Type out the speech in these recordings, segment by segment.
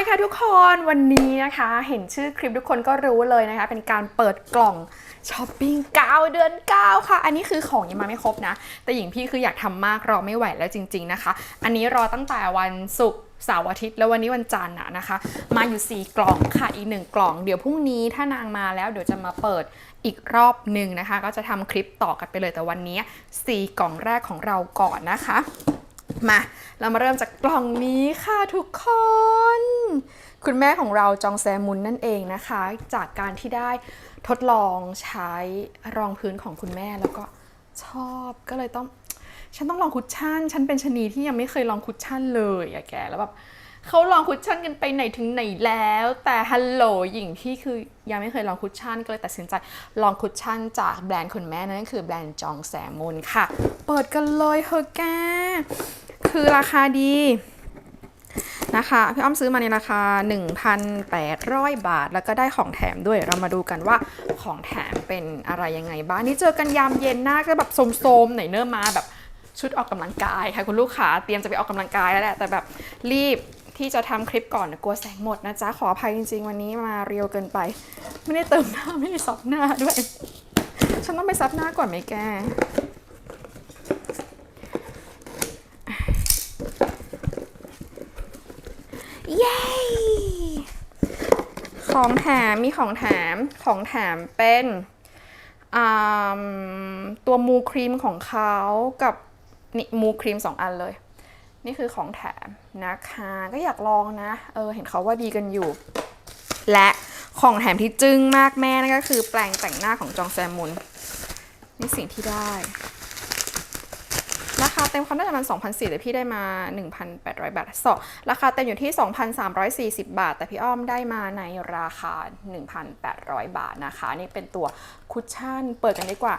ายค่ะทุกคนวันนี้นะคะ เห็นชื่อคลิปทุกคนก็รู้เลยนะคะ เป็นการเปิดกล่องช้อปปิ้ง9เดือน9ค่ะ อันนี้คือของยังมาไม่ครบนะ แต่หญิงพี่คืออยากทำมากรอไม่ไหวแล้วจริง ๆนะคะ อันนี้รอตั้งแต่วันศุกร์เสาร์อาทิตย์แล้ววันนี้วันจันทร์อะนะคะ มาอยู่ 4 กล่องค่ะอีกหนึ่งกล่อง เดี๋ยวพรุ่งนี้ถ้านางมาแล้วเดี๋ยวจะมาเปิดอีกรอบหนึ่งนะคะ ก็จะทำคลิปต่อกันไปเลยแต่วันนี้ 4 กล่องแรกของเราก่อนนะคะ มา เรามาเริ่มจากกล่องนี้ค่ะทุกคน คุณแม่ของเราจองแซมุนนั่นเองนะคะ จากการที่ได้ทดลองใช้รองพื้นของคุณแม่แล้วก็ชอบก็เลยต้อง ฉันต้องลองคุชชั่น ฉันเป็นชนีที่ยังไม่เคยลองคุชชั่นเลยอะแกแล้วแบบ เขาลองคุชชั่นกันไปไหนถึงไหนแล้ว แต่ฮัลโหลหญิงที่คือยังไม่เคยลองคุชชั่นก็เลยตัดสินใจลองคุชชั่นจากแบรนด์คุณแม่นั่นก็คือแบรนด์จองแซมุนค่ะ เปิดกันเลยเฮอแกคือราคาดีนะคะพี่อ้อมซื้อมาในราคา 1,800 บาท แล้วก็ได้ของแถมด้วยเรามาดูกันว่าของแถมเป็นอะไรยังไงบ้างนี่เจอกันยามเย็นหน้าก็แบบโสมๆไหนเนิ่มมาแบบชุดออกกำลังกายค่ะคุณลูกค้าเตรียมจะไปออกกำลังกายแล้วแหละแต่แบบรีบ ที่จะทำคลิปก่อนกลัวแสงหมดนะจ๊ะ ขออภัยจริง ๆ วันนี้มาเรียวเกินไป ไม่ได้เติมหน้าไม่ได้ซับหน้าด้วย ฉันต้องไปซับหน้าก่อนไหมแกเย้ของแถมมีของแถมของแถมเป็นตัวมูครีมของเขากับนี่มูครีมสองอันเลย นี่คือของแถมนะคะ ก็อยากลองนะ เออ เห็นเขาว่าดีกันอยู่ และของแถมที่จึ้งมากแม่นั่นก็คือแปรงแต่งหน้าของจองแซมมุนนี่สิ่งที่ได้ราคาเต็มเขาน่าจะประมาณ2,400แต่พี่ได้มา 1,800 บาทสองราคาเต็มอยู่ที่ 2,340 บาท แต่พี่อ้อมได้มาในราคา 1,800 บาทนะคะ นี่เป็นตัวคุชชั่น เปิดกันดีกว่า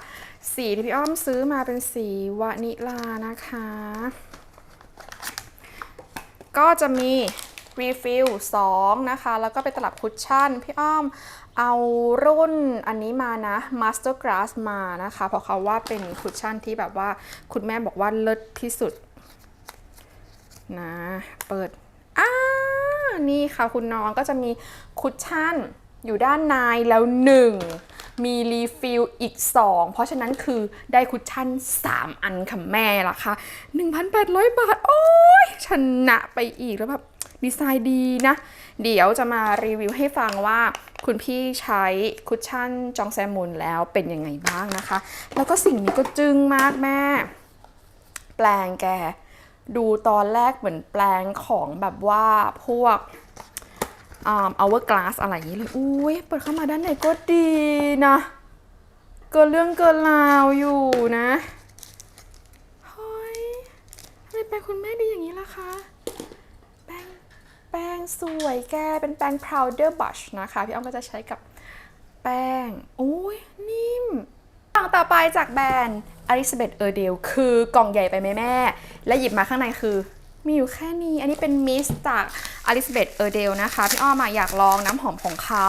สีที่พี่อ้อมซื้อมาเป็นสีวานิลานะคะ ก็จะมีรีฟิล2นะคะ แล้วก็เป็นตลับคุชชั่น พี่อ้อมเอารุ่นอันนี้มานะ Master Glass มานะคะ เพราะเขาว่าเป็นคุชชั่นที่แบบว่าคุณแม่บอกว่าเลิศที่สุดนะ เปิดอ่านี่ค่ะคุณน้องก็จะมีคุชชั่นอยู่ด้านในแล้วหนึ่ง มีรีฟิลอีก 2 เพราะฉะนั้นคือได้คุชชั่น 3 อันค่ะแม่ละค่ะ1,800 บาท โอ้ยชนะไปอีกแล้วแบบดีไซน์ดีนะ เดี๋ยวจะมารีวิวให้ฟังว่าคุณพี่ใช้คุชชั่นจองแซมมุนแล้วเป็นยังไงบ้างนะคะ แล้วก็สิ่งนี้ก็จึ้งมากแม่ แปลงแก ดูตอนแรกเหมือนแปลงของแบบว่าพวก hourglass อะไรอย่างนี้เลย อุ้ยเปิดเข้ามาด้านในก็ดีนะ เกินเรื่องเกินราวอยู่นะเฮ้ยทำไมแปลงคุณแม่ดีอย่างนี้ล่ะคะ แป้งแป้งสวยแก เป็นแป้ง powder brush นะคะ พี่อ้อมก็จะใช้กับแป้งโอ้ยนิ่มกล่องต่อไปจากแบรนด์ Elizabeth e r d e l คือกล่องใหญ่ไปไหมแม่ และหยิบมาข้างในคือ มีอยู่แค่นี้ อันนี้เป็นมิสจาก Elizabeth e r d e l นะคะ พี่อ้อมอะอยากลองน้ำหอมของเขา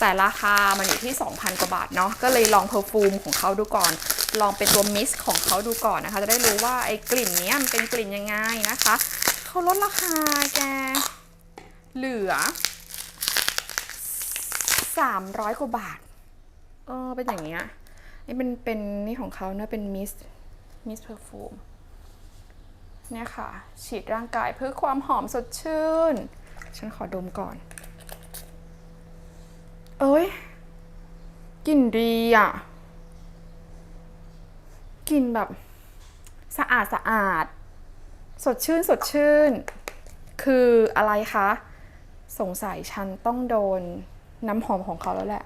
แต่ราคามันอยู่ที่ 2,000 กว่าบาทเนาะ ก็เลยลองเพอร์ฟูมของเขาดูก่อน ลองเป็นตัวมิสของเขาดูก่อนนะคะ จะได้รู้ว่าไอ้กลิ่นเนี้ยมันเป็นกลิ่นยังไงนะคะ เขาลดราคาแก เหลือ 300 กว่าบาท เออ เป็นอย่างเงี้ย นี่เป็นเป็นนี่ของเขาเนะเป็นมิสมิสเพอร์ฟูม เนี่ยค่ะ ฉีดร่างกายเพื่อความหอมสดชื่น ฉันขอดมก่อน เอ้ยกลิ่นดีอะกลิ่นแบบสะอาดสะอาด สดชื่นสดชื่น คืออะไรคะ สงสัยฉันต้องโดนน้ำหอมของเขาแล้วแหละ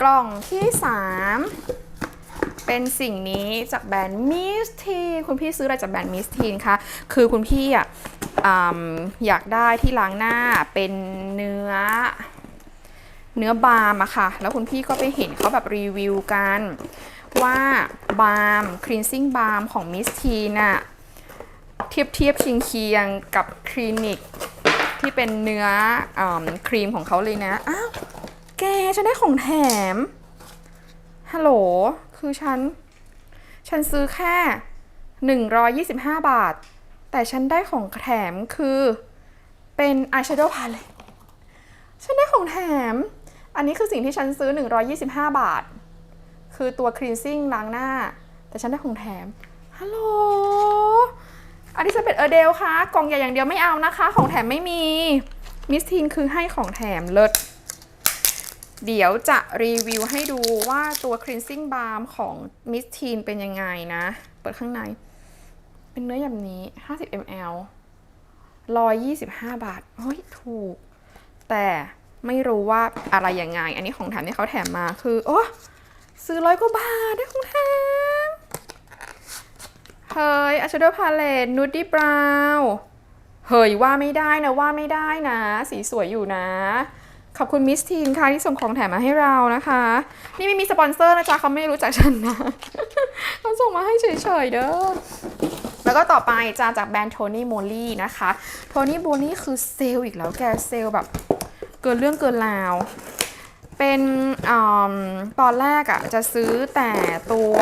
กล่องที่ 3 เป็นสิ่งนี้จากแบรนด์มิสทีนคุณพี่ซื้ออะไรจากแบรนด์มิสทีนคะ คือคุณพี่อะออยากได้ที่ล้างหน้าเป็นเนื้อ เนื้อบาล์มอะค่ะ แล้วคุณพี่ก็ไปเห็นเขาแบบรีวิวกัน ว่าบาล์มคลีนซิ่งบาล์มของมิสทีนอะเทียบเทียบชิงเคียงกับคลินิกที่เป็นเนื้ออครีมของเขาเลยนะ อ้าว แกฉันได้ของแถม ฮัลโหล คือฉัน ฉันซื้อแค่ 125 บาท แต่ฉันได้ของแถมคือเป็น eyeshadow palette ฉันได้ของแถม อันนี้คือสิ่งที่ฉันซื้อ 125 บาท คือตัว cleansing ล้างหน้า แต่ฉันได้ของแถม ฮัลโหลอลิซาเบธเออเดลคะกล่องใหญ่อย่างเดียวไม่เอานะคะ ของแถมไม่มี มิสทีนคือให้ของแถมเลิศ เดี๋ยวจะรีวิวให้ดูว่าตัว cleansing balm ของ Miss Teen เป็นยังไงนะ เปิดข้างใน เป็นเนื้อแบบนี้ 50 ml 125 บาท เฮ้ย ถูก แต่ไม่รู้ว่าอะไรยังไง อันนี้ของแถมที่เขาแถมมาคือ โอ้ซื้อร้อยกว่าบาทได้ของแถม เฮ้ยอัชโดพาเลตนูดี้บราวเฮ้ยว่าไม่ได้นะว่าไม่ได้นะ สีสวยอยู่นะ ขอบคุณมิสทีนค่ะที่ส่งของแถมมาให้เรานะคะ นี่ไม่มีสปอนเซอร์นะจ๊ะเขาไม่รู้จักฉันนะเขาส่งมาให้เฉยๆเด้อแล้วก็ต่อไปจาจากแบรนด์โทนี่โมลี่นะคะโทนี่โมลี่คือเซลล์อีกแล้วแกเซลล์แบบเกินเรื่องเกินราว เป็นอตอนแรกอะ่ะจะซื้อแต่ตัว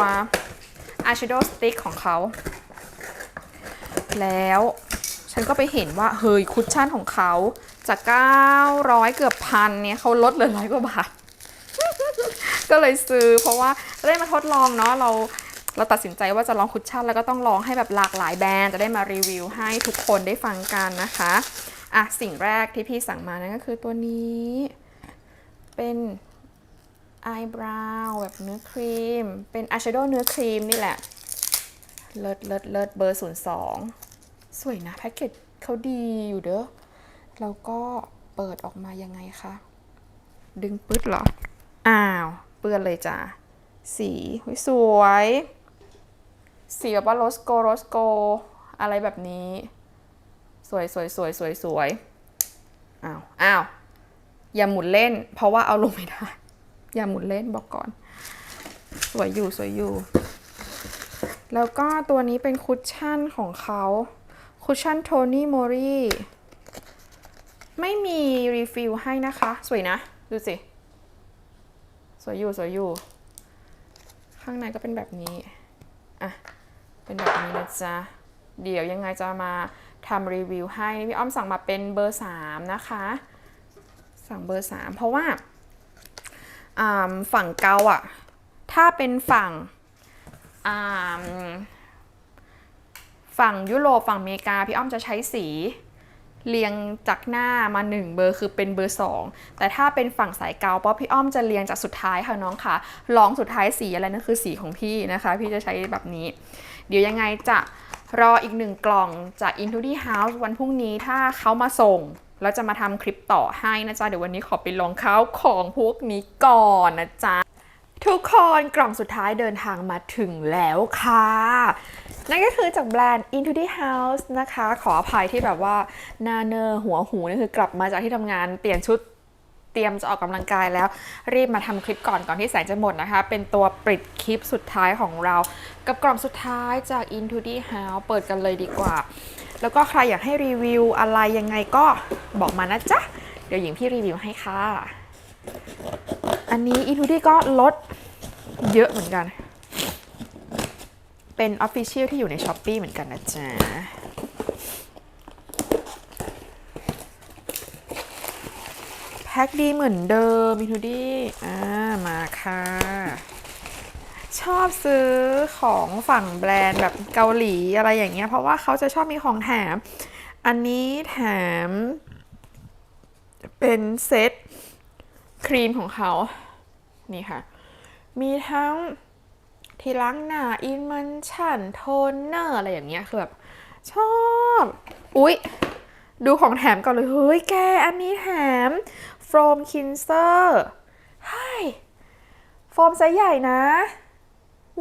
eyeshadow stick ของเขา แล้วฉันก็ไปเห็นว่าเฮ้ยคุชชั่นของเขาจาก 900 เกือบ พันเนี่ยเขาลดเหลือร้อยกว่าบาท ก็เลยซื้อเพราะว่าได้มาทดลองเนาะเราเราตัดสินใจว่าจะลองคุชชั่นแล้วก็ต้องลองให้แบบหลากหลายแบรนด์จะได้มารีวิวให้ทุกคนได้ฟังกันนะคะอะสิ่งแรกที่พี่สั่งมานั่นก็คือตัวนี้ เป็นอายบราวแบบเนื้อครีม เป็นอายแชโดว์เนื้อครีมนี่แหละ เลิศเลิศเลิศเบอร์ 02 สวยนะ แพ็กเกจเขาดีอยู่เด้อแล้วก็ เปิดออกมายังไงคะ ดึงปึ๊ดเหรอ อ้าว เปื้อนเลยจ้ะสีสวยสีแบบว่าโรสโกโรสโก อะไรแบบนี้ สวยสวยสวยสวยสวยอ้าวอ้าวอย่าหมุนเล่น เพราะว่าเอาลงไม่ได้ อย่าหมุนเล่นบอกก่อน สวยอยู่สวยอยู่ แล้วก็ตัวนี้เป็นคุชชั่นของเขาคุชชั่นโทนี่โมรี ไม่มีรีฟิลให้นะคะ สวยนะ ดูสิ สวยอยู่ สวยอยู่ ข้างในก็เป็นแบบนี้ อะ เป็นแบบนี้นะจ๊ะ เดี๋ยวยังไงจะมาทำรีวิวให้พี่อ้อมสั่งมาเป็นเบอร์ 3 นะคะ สั่งเบอร์ 3 เพราะว่าฝั่งเกาอะถ้าเป็นฝั่งฝั่งยุโรปฝั่งอเมริกา พี่อ้อมจะใช้สี เรียงจากหน้ามา 1 เบอร์คือเป็นเบอร์ 2 แต่ถ้าเป็นฝั่งสายเกาป๊อปพี่อ้อมจะเรียงจากสุดท้ายค่ะน้องค่ะรองสุดท้ายสีอะไรนั่นคือสีของพี่นะคะ พี่จะใช้แบบนี้ เดี๋ยวยังไงจะรออีกหนึ่งกล่องจาก Into the House วันพรุ่งนี้ถ้าเขามาส่งแล้วจะมาทำคลิปต่อให้นะจ๊ะ เดี๋ยววันนี้ขอไปลองข้าวของพวกนี้ก่อนนะจ๊ะ ทุกคนกล่องสุดท้ายเดินทางมาถึงแล้วค่ะ นั่นก็คือจากแบรนด์ Into the House นะคะ ขออภัยที่แบบว่าหน้าเนอร์หัวหูนี่คือกลับมาจากที่ทำงานเปลี่ยนชุดเตรียมจะออกกำลังกายแล้ว รีบมาทำคลิปก่อนก่อนที่แสงจะหมดนะคะ เป็นตัวปิดคลิปสุดท้ายของเรา กับกล่องสุดท้ายจาก Into the House เปิดกันเลยดีกว่า แล้วก็ใครอยากให้รีวิวอะไรยังไงก็บอกมานะจ๊ะ เดี๋ยวหญิงพี่รีวิวให้ค่ะ อันนี้ Into the ก็ลดเยอะเหมือนกัน เป็น Official ที่อยู่ใน s h อ p e e เหมือนกันนะจ๊ะ แพ็คดีเหมือนเดิมมิทูดี้อ่า มาค่ะ ชอบซื้อของฝั่งแบรนด์แบบเกาหลีอะไรอย่างเงี้ย เพราะว่าเขาจะชอบมีของแถม อันนี้แถม เป็นเซตครีมของเขา นี่ค่ะ มีทั้ง ที่ล้างหน้าอินมันชั่นโทนเนอร์อะไรอย่างเงี้ยคือแบบชอบ อุ๊ย ดูของแถมก่อนเลย เฮ้ยแก อันนี้แถมโฟมคินเซอร์เฮ้ยโฟมไซส์ใหญ่นะ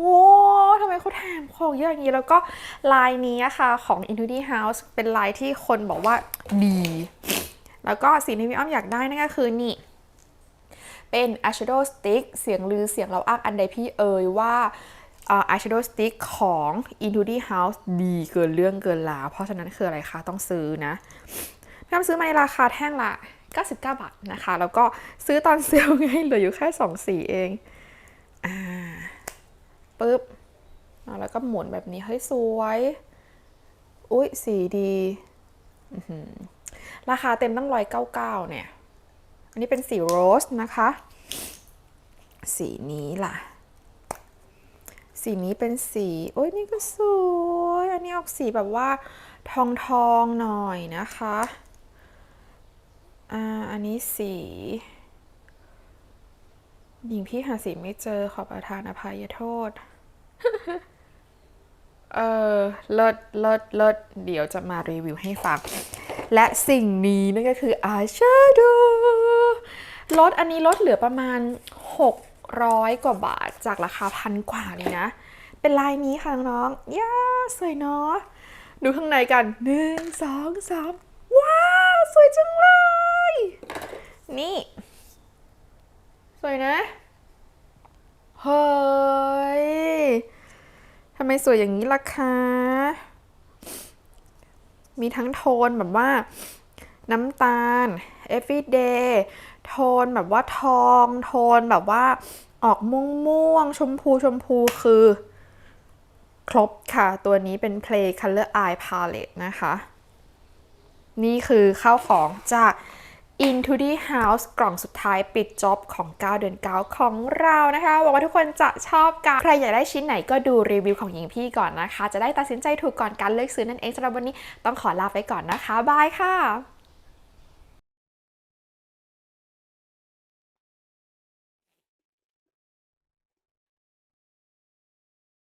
ว้าวทำไมเขาแถมของเยอะอย่างนี้ แล้วก็ลายนี้ค่ะของ Into the House เป็นลายที่คนบอกว่าดี แล้วก็สิ่งที่พี่อ้อมอยากได้นั่นก็คือนี่ เป็น eyeshadow stick เสียงลือเสียงเราอ้างอันใดพี่เอ่ยว่าอา eyeshadow stick ของ Into the House ดีเกินเรื่องเกินราวเพราะฉะนั้นคืออะไรคะ ต้องซื้อนะพี่อ้อมซื้อมาในราคาแท่งละ 99 บาทนะคะ แล้วก็ซื้อตอนเซลล์ไงเหลืออยู่แค่ 2 สีเอง อ่าปึ๊บ แล้วก็หมุนแบบนี้ให้ย สวย อุ๊ยสีดี ราคาเต็มตั้งร้อยเก้าเก้าเนี่ย อันนี้เป็นสีโรสนะคะ สีนี้ล่ะ สีนี้เป็นสีโอ้ยนี่ก็สวย อันนี้ออกสีแบบว่าทองทองหน่อยนะคะอ่าอันนี้สีหญิงพี่หาสีไม่เจอขอประทานอภัยโทษ เออเลิศเลิศเลิศเดี๋ยวจะมารีวิวให้ฟัง และสิ่งนี้นั่นก็คืออายแชโดว์ ลดอันนี้ลดเหลือประมาณ 600 กว่าบาทจากราคาพันกว่าเลยนะ เป็นลายนี้ค่ะน้องๆย่าสวยเนาะดูข้างในกันหนึ่งสองสามว้าว สวยจังเลย นี่ สวยนะ เฮ้ยทำไมสวยอย่างนี้ล่ะคะ มีทั้งโทนแบบว่า น้ำตาล everyday โทนแบบว่าทอง โทนแบบว่าออกม่วงม่วงๆชมพูชมพูคือ ครบค่ะ ตัวนี้เป็น Play Color Eye Palette นะคะ นี่คือข้าวของจาก Into the House กล่องสุดท้ายปิดจ็อบของ 9 เดือน 9 ของเรานะคะหวังว่าทุกคนจะชอบกัน ใครอยากได้ชิ้นไหนก็ดูรีวิวของหญิงพี่ก่อนนะคะ จะได้ตัดสินใจถูกก่อนการเลือกซื้อนั่นเองสำหรับวันนี้ต้องขอลาไปก่อนนะคะ บายค่ะ